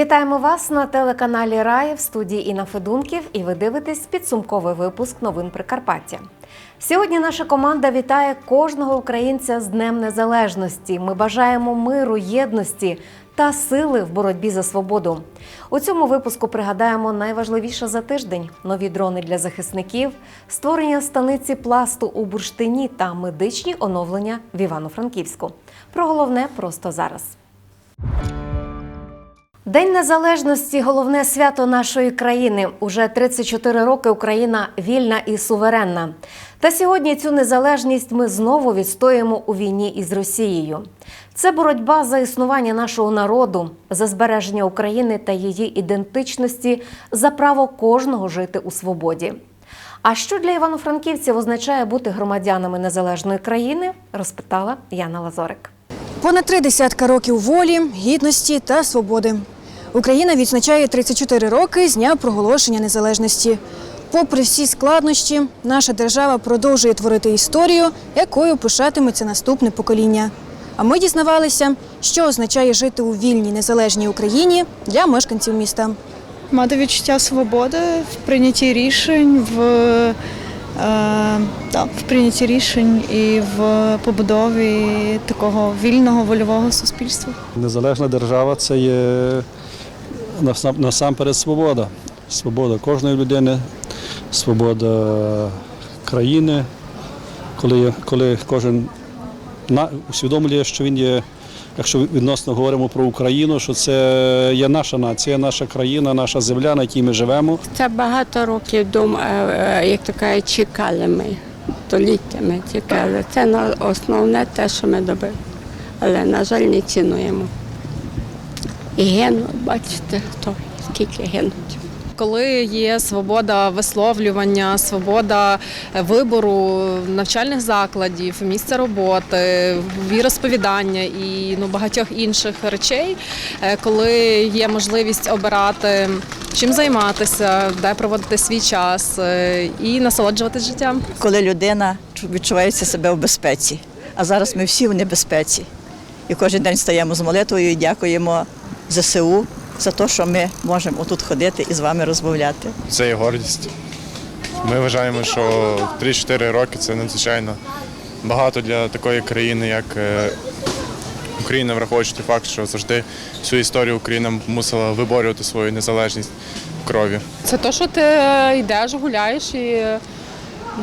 Вітаємо вас на телеканалі Рай в студії Інна Федунків і ви дивитесь підсумковий випуск новин Прикарпаття. Сьогодні наша команда вітає кожного українця з Днем Незалежності. Ми бажаємо миру, єдності та сили в боротьбі за свободу. У цьому випуску пригадаємо найважливіше за тиждень: нові дрони для захисників, створення станиці пласту у бурштині та медичні оновлення в Івано-Франківську. Про головне просто зараз. День незалежності головне свято нашої країни. Уже 34 роки Україна вільна і суверенна. Та сьогодні цю незалежність ми знову відстоюємо у війні із Росією. Це боротьба за існування нашого народу, за збереження України та її ідентичності, за право кожного жити у свободі. А що для івано-франківців означає бути громадянами незалежної країни, розпитала Яна Лазорик. Понад три десятка років волі, гідності та свободи. Україна відзначає 34 роки з дня проголошення незалежності. Попри всі складнощі, наша держава продовжує творити історію, якою пишатиметься наступне покоління. А ми дізнавалися, що означає жити у вільній незалежній Україні для мешканців міста. Мати відчуття свободи в прийнятті рішень, в, е, да, в прийнятті рішень і в побудові такого вільного вольового суспільства. Незалежна держава це є насамперед свобода. Свобода кожної людини, свобода країни, коли, коли кожен на- усвідомлює, що він є, якщо відносно говоримо про Україну, що це є наша нація, наша країна, наша земля, на якій ми живемо. Це багато років дум, е, е, як кажуть, чекали ми, століттями чекали. Це основне те, що ми добили. Але, на жаль, не цінуємо. І гинуть, бачите, хто скільки гинуть. Коли є свобода висловлювання, свобода вибору навчальних закладів, місця роботи, віросповідання і ну багатьох інших речей, е, коли є можливість обирати чим займатися, де проводити свій час е, і насолоджуватись життям. коли людина відчувається себе в безпеці. А зараз ми всі в небезпеці. І кожен день стаємо з молитвою і дякуємо ЗСУ за те, що ми можемо отут ходити і з вами розмовляти. Це є гордість. Ми вважаємо, що 3-4 роки це надзвичайно багато для такої країни, як е, Україна, враховуючи той факт, що завжди всю історію Україна мусила виборювати свою незалежність в крові. Це то, що ти йдеш, гуляєш і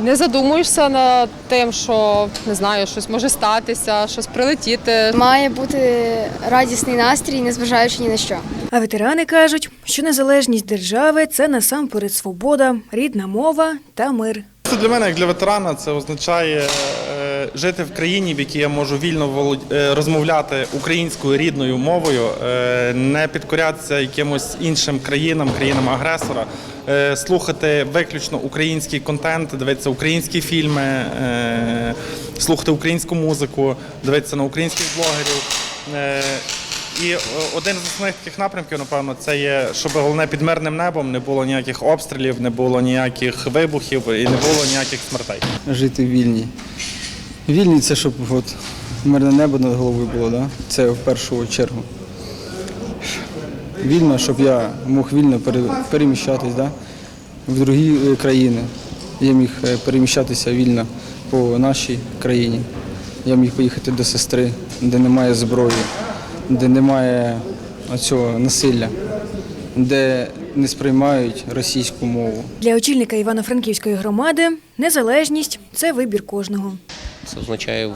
не задумуєшся над тим, що не знаю, щось може статися, щось прилетіти. Має бути радісний настрій, незважаючи ні на що. А ветерани кажуть, що незалежність держави це насамперед свобода, рідна мова та мир. Це для мене, як для ветерана, це означає жити в країні, в якій я можу вільно е, розмовляти українською рідною мовою, е, не підкорятися якимось іншим країнам, країнам агресора, е, слухати виключно український контент, дивитися українські фільми, слухати українську музику, дивитися на українських блогерів. І один з основних таких напрямків, напевно, це є, щоб головне під мирним небом не було ніяких обстрілів, не було ніяких вибухів і не було ніяких смертей. жити вільні. Вільні це щоб от, мирне небо над головою було, да? це в першу чергу. Вільно, щоб я мог вільно пере- переміщатись да? в другі е, країни. Я міг е, переміщатися вільно по нашій країні. Я міг поїхати до сестри, де немає зброї, де немає цього насилля, де не сприймають російську мову. Для очільника Івано-Франківської громади незалежність це вибір кожного. Це означає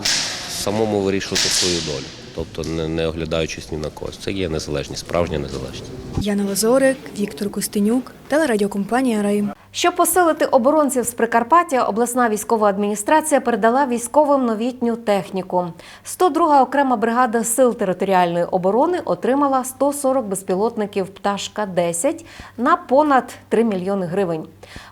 самому вирішувати свою долю, тобто не, не оглядаючись ні на когось. Це є незалежність, справжня незалежність. Яна Лазорик, Віктор Костенюк, телерадіокомпанія Рай. Щоб посилити оборонців з Прикарпаття, обласна військова адміністрація передала військовим новітню техніку. 102 окрема бригада сил територіальної оборони отримала 140 безпілотників пташка 10 на понад 3 мільйони гривень.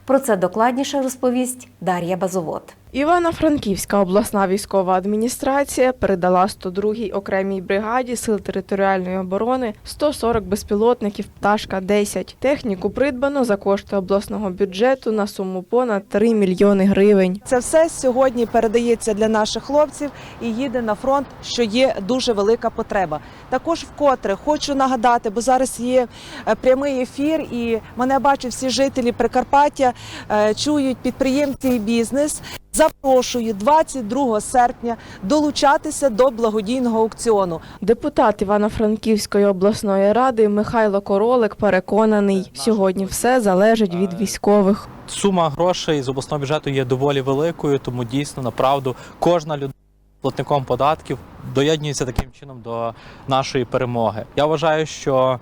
Про це докладніше розповість Дар'я Базовод. Івано-Франківська обласна військова адміністрація передала 102-й окремій бригаді сил територіальної оборони 140 безпілотників пташка 10 Техніку придбано за кошти обласного бюджету бюджету на суму понад 3 мільйони гривень. Це все сьогодні передається для наших хлопців і їде на фронт, що є дуже велика потреба. Також вкотре хочу нагадати, бо зараз є е, прямий ефір, і мене бачать всі жителі Прикарпаття, е, чують підприємці і бізнес. Запрошую 22 серпня долучатися до благодійного аукціону. Депутат Івано-Франківської обласної ради Михайло Королик переконаний, сьогодні все залежить від військових. сума грошей з обласного бюджету є доволі великою, тому дійсно направду кожна людина платником податків доєднується таким чином до нашої перемоги. Я вважаю, що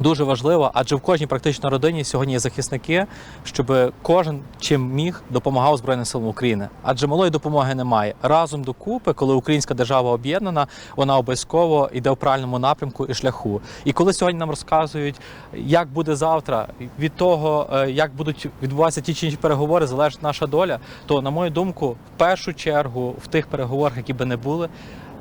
дуже важливо, адже в кожній практично родині сьогодні є захисники, щоб кожен чим міг допомагав Збройним силам України. Адже малої допомоги немає. Разом докупи, коли українська держава об'єднана, вона обов'язково йде в правильному напрямку і шляху. І коли сьогодні нам розказують, як буде завтра, від того, е, як будуть відбуватися ті чи інші переговори, залежить наша доля, то, на мою думку, в першу чергу в тих переговорах, які би не були.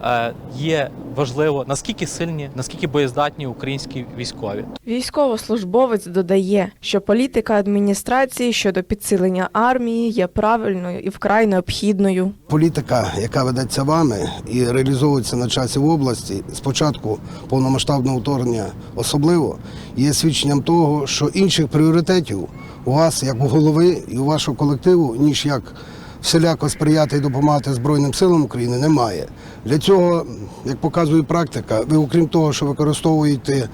Е, Є важливо наскільки сильні, наскільки боєздатні українські військові. Військовослужбовець додає, що політика адміністрації щодо підсилення армії є правильною і вкрай необхідною. Політика, яка ведеться вами і реалізовується на часі в області, спочатку повномасштабного вторгнення особливо, є свідченням того, що інших пріоритетів у вас, як у голови і у вашого колективу, ніж як всіляко сприяти і допомагати Збройним силам України, немає. Для цього, як показує практика, ви, окрім того, що використовуєте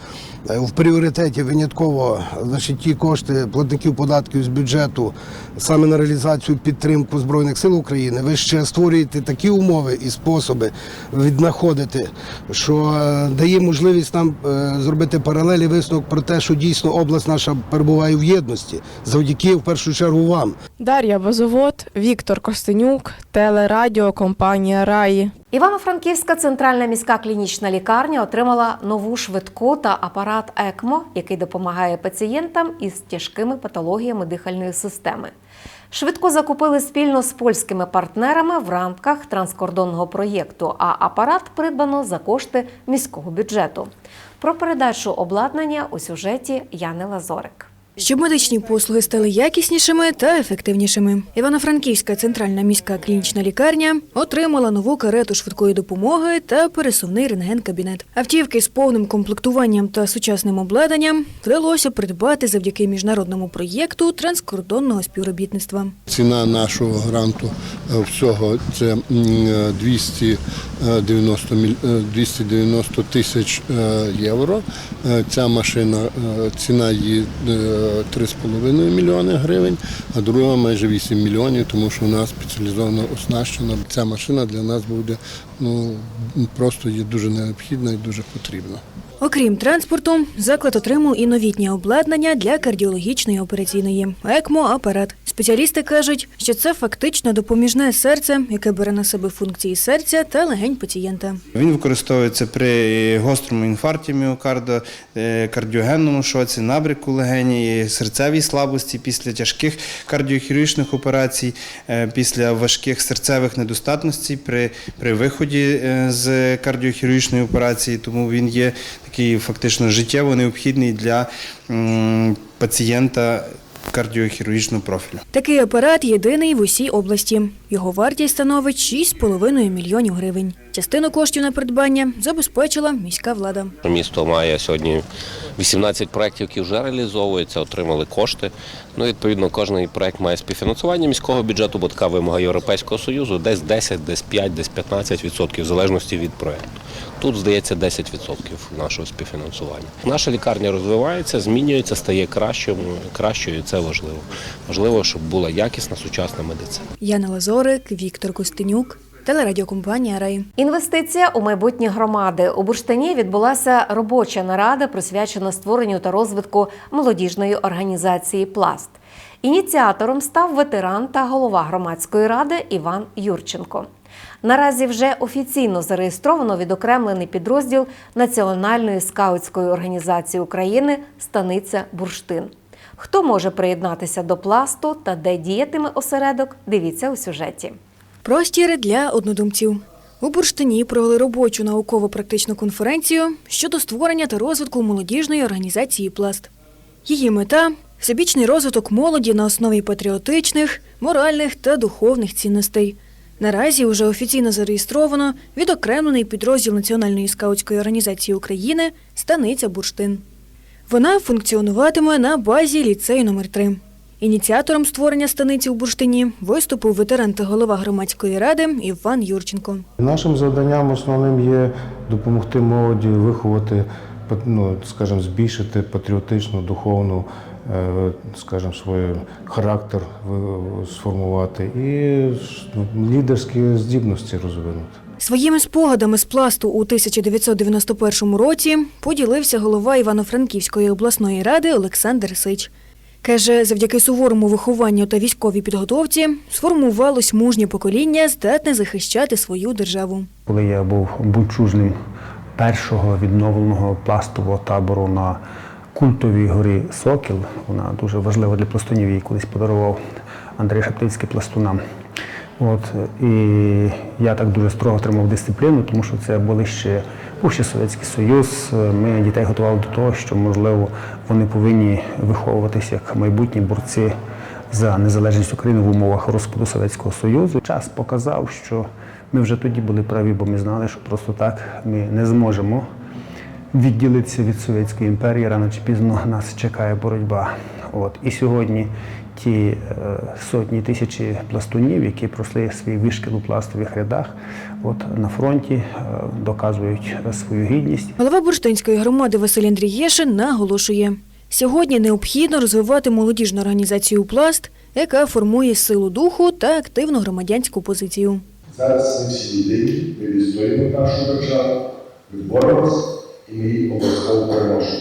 в пріоритеті винятково значить, ті кошти платників податків з бюджету саме на реалізацію підтримку Збройних сил України, ви ще створюєте такі умови і способи віднаходити, що е, дає можливість нам е, зробити паралелі висновок про те, що дійсно область наша перебуває в єдності, завдяки в першу чергу вам. Дар'я Базовод, Віктор Костенюк, телерадіокомпанія Раї. Івано-Франківська центральна міська клінічна лікарня отримала нову швидку та апарат ЕКМО, який допомагає пацієнтам із тяжкими патологіями дихальної системи. Швидку закупили спільно з польськими партнерами в рамках транскордонного проєкту, а апарат придбано за кошти міського бюджету. Про передачу обладнання у сюжеті Яни Лазорик. Щоб медичні послуги стали якіснішими та ефективнішими. Івано-Франківська центральна міська клінічна лікарня отримала нову карету швидкої допомоги та пересувний рентген-кабінет. Автівки з повним комплектуванням та сучасним обладнанням вдалося придбати завдяки міжнародному проєкту транскордонного співробітництва. Ціна нашого гранту е, всього це м, е, 290, міль- е, 290 тисяч е, євро. Е, Ця машина, е, ціна її е, 3,5 мільйони гривень, а друга майже 8 мільйонів, тому що у нас спеціалізовано оснащена. Ця машина для нас буде ну, просто є дуже необхідна і дуже потрібна. Окрім транспорту, заклад отримав і новітнє обладнання для кардіологічної операційної ЕКМО-апарат. Спеціалісти кажуть, що це фактично допоміжне серце, яке бере на себе функції серця та легень пацієнта. Він використовується при гострому інфаркті міокарда, е, кардіогенному шоці, набряку легені, серцевій слабості після тяжких кардіохірургічних операцій, е, після важких серцевих недостатностей при, при виході е, з кардіохірургічної операції. Тому він є такий фактично життєво необхідний для пацієнта кардіохірургічного профілю. Такий апарат єдиний в усій області. Його вартість становить 6,5 мільйонів гривень. Частину коштів на придбання забезпечила міська влада. Місто має сьогодні 18 проєктів, які вже реалізовуються, отримали кошти. Ну, відповідно, кожен проєкт має співфінансування міського бюджету, бо така вимога Європейського Союзу, десь 10, десь 5, десь 15 відсотків, в залежності від проєкту. Тут, здається, 10 відсотків нашого співфінансування. Наша лікарня розвивається, змінюється, стає кращою, кращою, і це важливо. Важливо, щоб була якісна сучасна медицина. Яна Лазорик, Віктор Костенюк, телерадіокомпанія Рай. Інвестиція у майбутні громади у Бурштині відбулася робоча нарада, присвячена створенню та розвитку молодіжної організації Пласт. Ініціатором став ветеран та голова громадської ради Іван Юрченко. Наразі вже офіційно зареєстровано відокремлений підрозділ Національної скаутської організації України Станиця Бурштин. Хто може приєднатися до пласту та де діятиме осередок? Дивіться у сюжеті. Простір для однодумців. У Бурштині провели робочу науково-практичну конференцію щодо створення та розвитку молодіжної організації Пласт. Її мета всебічний розвиток молоді на основі патріотичних, моральних та духовних цінностей. Наразі вже офіційно зареєстровано відокремлений підрозділ Національної скаутської організації України Станиця Бурштин. Вона функціонуватиме на базі ліцею номер 3 Ініціатором створення станиці у Бурштині виступив ветеран та голова громадської ради Іван Юрченко. Нашим завданням основним є допомогти молоді виховати, ну, скажімо, збільшити патріотичну, духовну, скажімо, свій характер сформувати і лідерські здібності розвинути. Своїми спогадами з пласту у 1991 році поділився голова Івано-Франківської обласної ради Олександр Сич. Каже, завдяки суворому вихованню та військовій підготовці сформувалось мужнє покоління, здатне захищати свою державу. Коли я був бучужним першого відновленого пластового табору на культовій горі Сокіл, вона дуже важлива для пластунів, її колись подарував Андрій Шептицький пластунам. От, і я так дуже строго тримав дисципліну, тому що це були ще був Совєтський Союз. Ми дітей готували до того, що можливо вони повинні виховуватися як майбутні борці за незалежність України в умовах розпаду Совєтського Союзу. Час показав, що ми вже тоді були праві, бо ми знали, що просто так ми не зможемо відділитися від Совєтської імперії. Рано чи пізно нас чекає боротьба. От і сьогодні ті е, сотні тисячі пластунів, які пройшли свій вишкіл у пластових рядах, от на фронті е, доказують свою гідність. Голова бурштинської громади Василь Андрієшин наголошує, сьогодні необхідно розвивати молодіжну організацію «Пласт», яка формує силу духу та активну громадянську позицію. Зараз ми всі єдині, ми відстоїмо нашу державу, ми боремось і ми її обов'язково переможемо.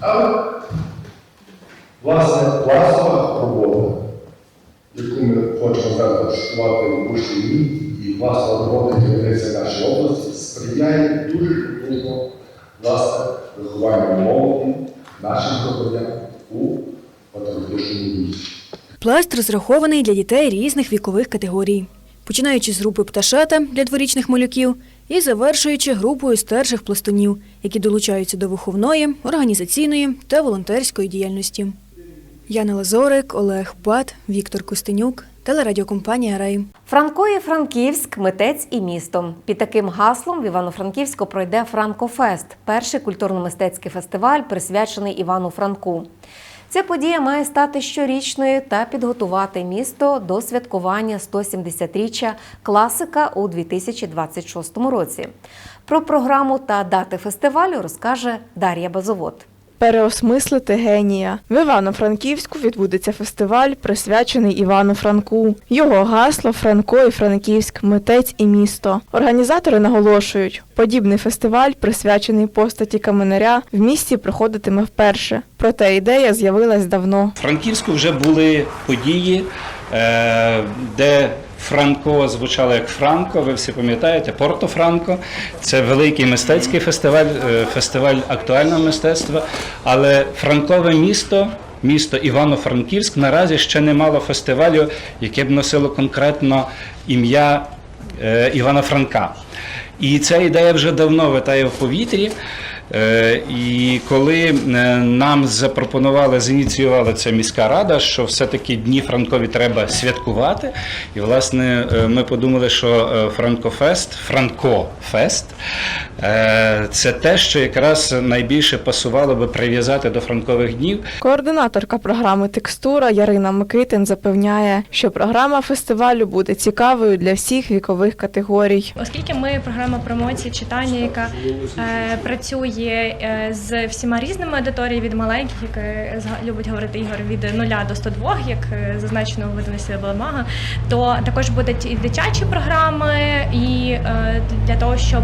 Але, власне, пластова робота, яку ми хочемо зараз влаштувати в Бушині, і пластова робота керівниця нашої області, сприяє дуже потужно власне вихованню молоді, наших громадян у патріотичному дусі. Пласт розрахований для дітей різних вікових категорій, починаючи з групи пташата для дворічних малюків і завершуючи групою старших пластунів, які долучаються до виховної, організаційної та волонтерської діяльності. Яна Лазорик, Олег Пат, Віктор Костенюк, телерадіокомпанія Рай. Франко і Франківськ митець і місто. Під таким гаслом в Івано-Франківську пройде Франкофест, перший культурно-мистецький фестиваль, присвячений Івану Франку. Ця подія має стати щорічною та підготувати місто до святкування 170-річчя класика у 2026 році. Про програму та дати фестивалю розкаже Дар'я Базовод. Переосмислити генія в Івано-Франківську відбудеться фестиваль, присвячений Івану Франку. Його гасло Франко і Франківськ, митець і місто. Організатори наголошують, подібний фестиваль, присвячений постаті каменаря, в місті проходитиме вперше. Проте ідея з'явилась давно. В Франківську вже були події, е, де Франко звучало як Франко, ви всі пам'ятаєте, Порто Франко. Це великий мистецький фестиваль, е, фестиваль актуального мистецтва. Але Франкове місто, місто Івано-Франківськ, наразі ще не мало фестивалю, яке б носило конкретно ім'я е, Івана Франка. І ця ідея вже давно витає в повітрі. Е, І коли е, нам запропонували, зініціювала ця міська рада, що все-таки дні Франкові треба святкувати. І власне е, ми подумали, що Франкофест, Франкофест це те, що якраз найбільше пасувало би прив'язати до франкових днів. Координаторка програми Текстура Ярина Микитин запевняє, що програма фестивалю буде цікавою для всіх вікових категорій. Оскільки ми програма промоції читання, яка е, працює е, з всіма різними аудиторіями від маленьких, як е, любить говорити Ігор, від 0 до 102, як е, зазначено в видавництві Баламага, то також будуть і дитячі програми, і для того, щоб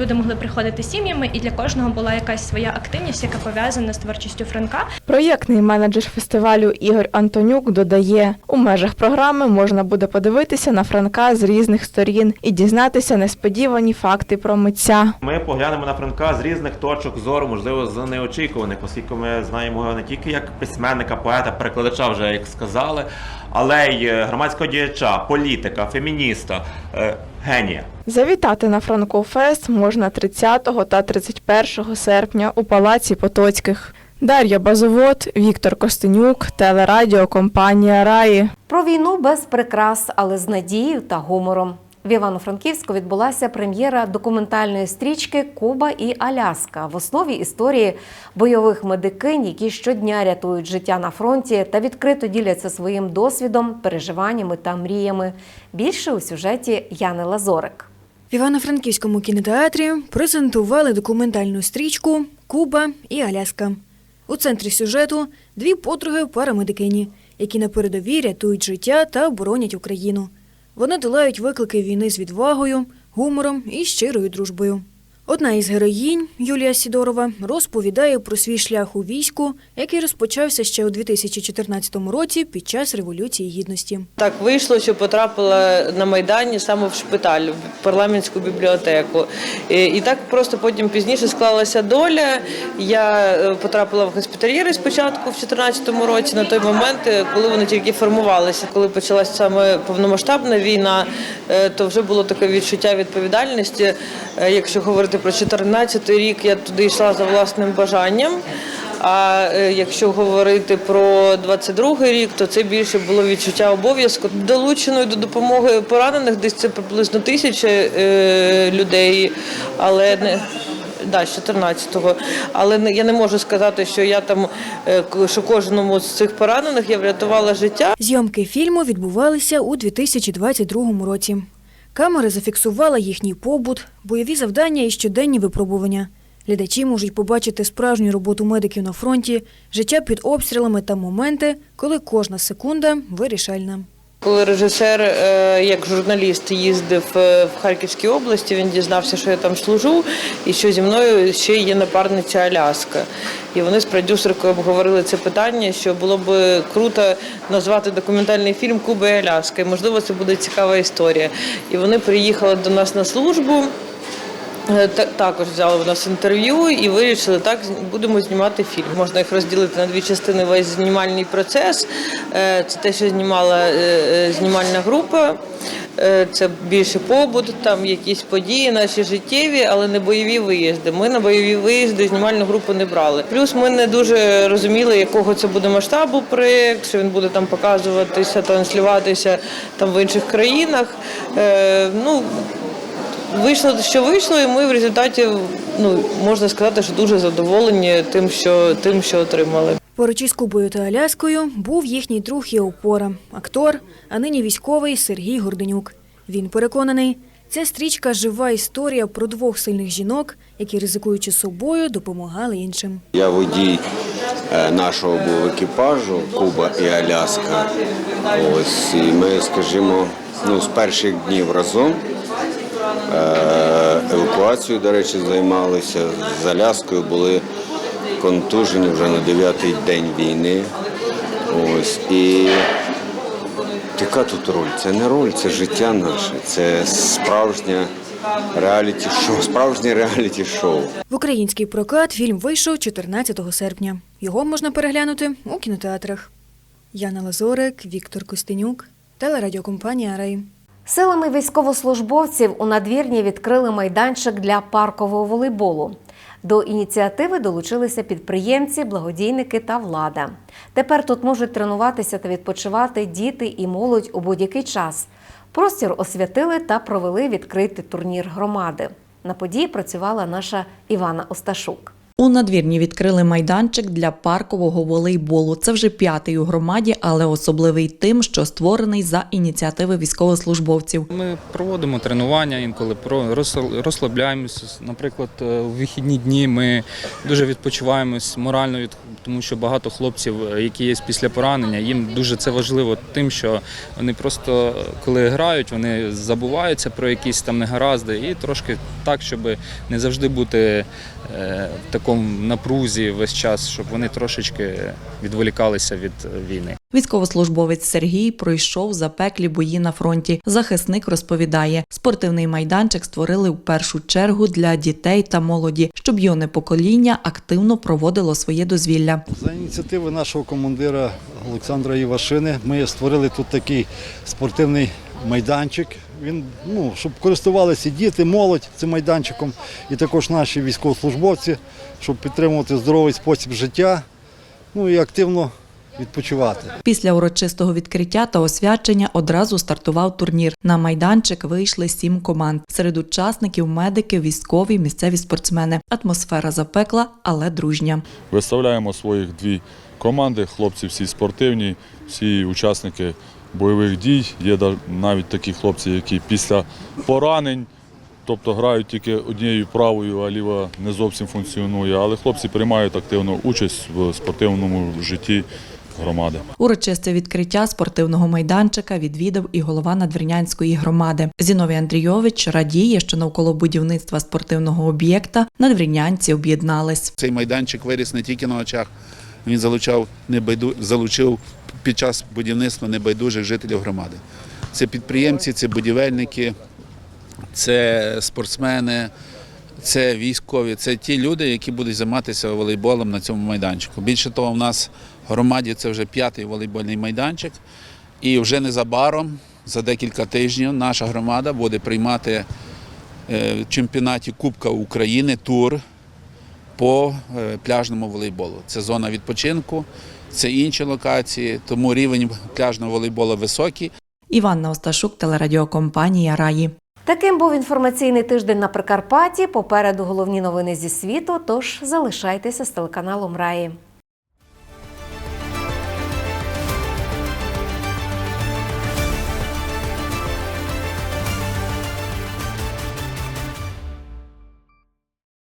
люди могли приходити сім'ями, і для кожного була якась своя активність, яка пов'язана з творчістю Франка. Проєктний менеджер фестивалю Ігор Антонюк додає, у межах програми можна буде подивитися на Франка з різних сторін і дізнатися несподівані факти про митця. Ми поглянемо на Франка з різних точок зору, можливо, з неочікуваних, оскільки ми знаємо його не тільки як письменника, поета, перекладача, вже як сказали, але й е, громадського діяча, політика, фемініста, е, генія. Завітати на Франкофест можна 30 та 31 серпня у Палаці Потоцьких. Дар'я Базовод, Віктор Костенюк, телерадіокомпанія Раї. Про війну без прикрас, але з надією та гумором. В Івано-Франківську відбулася прем'єра документальної стрічки Куба і Аляска в основі історії бойових медикинь, які щодня рятують життя на фронті та відкрито діляться своїм досвідом, переживаннями та мріями. Більше у сюжеті Яни Лазорик. В Івано-Франківському кінотеатрі презентували документальну стрічку Куба і Аляска. У центрі сюжету дві подруги парамедикині, які на передовій рятують життя та оборонять Україну. Вони долають виклики війни з відвагою, гумором і щирою дружбою. Одна із героїнь, Юлія Сідорова, розповідає про свій шлях у війську, який розпочався ще у 2014 році під час Революції Гідності. Так вийшло, що потрапила на Майдані саме в шпиталь, в парламентську бібліотеку. І, так просто потім пізніше склалася доля. Я е, потрапила в госпітальєри спочатку в 2014 році, на той момент, е, коли вони тільки формувалися. Коли почалася саме повномасштабна війна, е, то вже було таке відчуття відповідальності. Якщо говорити про 2014 рік, я туди йшла за власним бажанням. А е, якщо говорити про 22 рік, то це більше було відчуття обов'язку. Долученою до допомоги поранених десь це приблизно тисяча е, людей, але не. Да, з 14-го. Але я не можу сказати, що я там е, що кожному з цих поранених я врятувала життя. Зйомки фільму відбувалися у 2022 році. Камери зафіксували їхній побут, бойові завдання і щоденні випробування. Глядачі можуть побачити справжню роботу медиків на фронті, життя під обстрілами та моменти, коли кожна секунда вирішальна. Коли режисер, е, як журналіст, їздив е, в Харківській області, він дізнався, що я там служу, і що зі мною ще є напарниця Аляска. І вони з продюсеркою обговорили це питання, що було б круто назвати документальний фільм Куба і Аляска. І можливо, це буде цікава історія. І вони приїхали до нас на службу. Е, Також взяли в нас інтерв'ю і вирішили, так будемо знімати фільм. Можна їх розділити на дві частини. Весь знімальний процес. Е, Це те, що знімала е, знімальна група. Це більше побут, там якісь події наші життєві, але не бойові виїзди. Ми на бойові виїзди знімальну групу не брали. Плюс ми не дуже розуміли, якого це буде масштабу проєкт, що він буде там показуватися, транслюватися там в інших країнах. Ну Вийшло, що вийшло, і ми в результаті ну можна сказати, що дуже задоволені тим, що тим, що отримали. Поруч із Кубою та Аляскою був їхній друг і опора, актор, а нині військовий Сергій Горденюк. Він переконаний, ця стрічка жива історія про двох сильних жінок, які, ризикуючи собою, допомагали іншим. Я водій е, нашого був екіпажу Куба і Аляска. Ось і ми, скажімо, ну з перших днів разом. Е, Евакуацією, до речі, займалися з Аляскою, були контужені вже на дев'ятий день війни. Ось і яка тут роль? Це не роль, це життя наше, це справжнє реаліті-шоу, справжнє реаліті-шоу. В український прокат фільм вийшов 14 серпня. Його можна переглянути у кінотеатрах. Яна Лазорик, Віктор Костенюк, телерадіокомпанія Рей. Силами військовослужбовців у надвірні відкрили майданчик для паркового волейболу. До ініціативи долучилися підприємці, благодійники та влада. Тепер тут можуть тренуватися та відпочивати діти і молодь у будь-який час. Простір освятили та провели відкритий турнір громади. На події працювала наша Івана Осташук. У надвірні відкрили майданчик для паркового волейболу. Це вже п'ятий у громаді, але особливий тим, що створений за ініціативи військовослужбовців. Ми проводимо тренування, інколи розслабляємося. Наприклад, е, у вихідні дні ми дуже відпочиваємось морально, тому що багато хлопців, е, які є після поранення, їм дуже це важливо тим, що вони просто е, коли грають, вони забуваються про якісь там негаразди і трошки так, щоб не завжди бути е, в такому напрузі весь час, щоб вони трошечки відволікалися від е, війни. Військовослужбовець Сергій пройшов запеклі бої на фронті. Захисник розповідає, спортивний майданчик створили в першу чергу для дітей та молоді, щоб юне покоління активно проводило своє дозвілля. За ініціативи нашого командира Олександра Івашини ми створили тут такий спортивний майданчик. Він, ну, щоб користувалися діти, молодь цим майданчиком, і також наші військовослужбовці, щоб підтримувати здоровий спосіб життя, ну і активно відпочивати. Після урочистого відкриття та освячення одразу стартував турнір. На майданчик вийшли сім команд. Серед учасників медики, військові, місцеві спортсмени. Атмосфера запекла, але дружня. Виставляємо своїх дві команди. Хлопці всі спортивні, всі учасники бойових дій. Є навіть такі хлопці, які після поранень, тобто грають тільки однією правою, а ліва не зовсім функціонує. Але хлопці приймають активну участь в спортивному житті громади. Урочисте відкриття спортивного майданчика відвідав і голова Надвірнянської громади. Зіновій Андрійович радіє, що навколо будівництва спортивного об'єкта надвірнянці об'єднались. Цей майданчик виріс не тільки на очах, він залучав небайду... залучив під час будівництва небайдужих жителів громади. Це підприємці, це будівельники, це спортсмени, це військові, це ті люди, які будуть займатися волейболом на цьому майданчику. Більше того, в нас в громаді це вже п'ятий волейбольний майданчик, і вже незабаром, за декілька тижнів, наша громада буде приймати е, в чемпіонаті Кубка України тур по е, пляжному волейболу. Це зона відпочинку, це інші локації, тому рівень пляжного волейболу високий. Іванна Осташук, телерадіокомпанія Раї. Таким був інформаційний тиждень на Прикарпатті. Попереду головні новини зі світу. Тож залишайтеся з телеканалом Раї.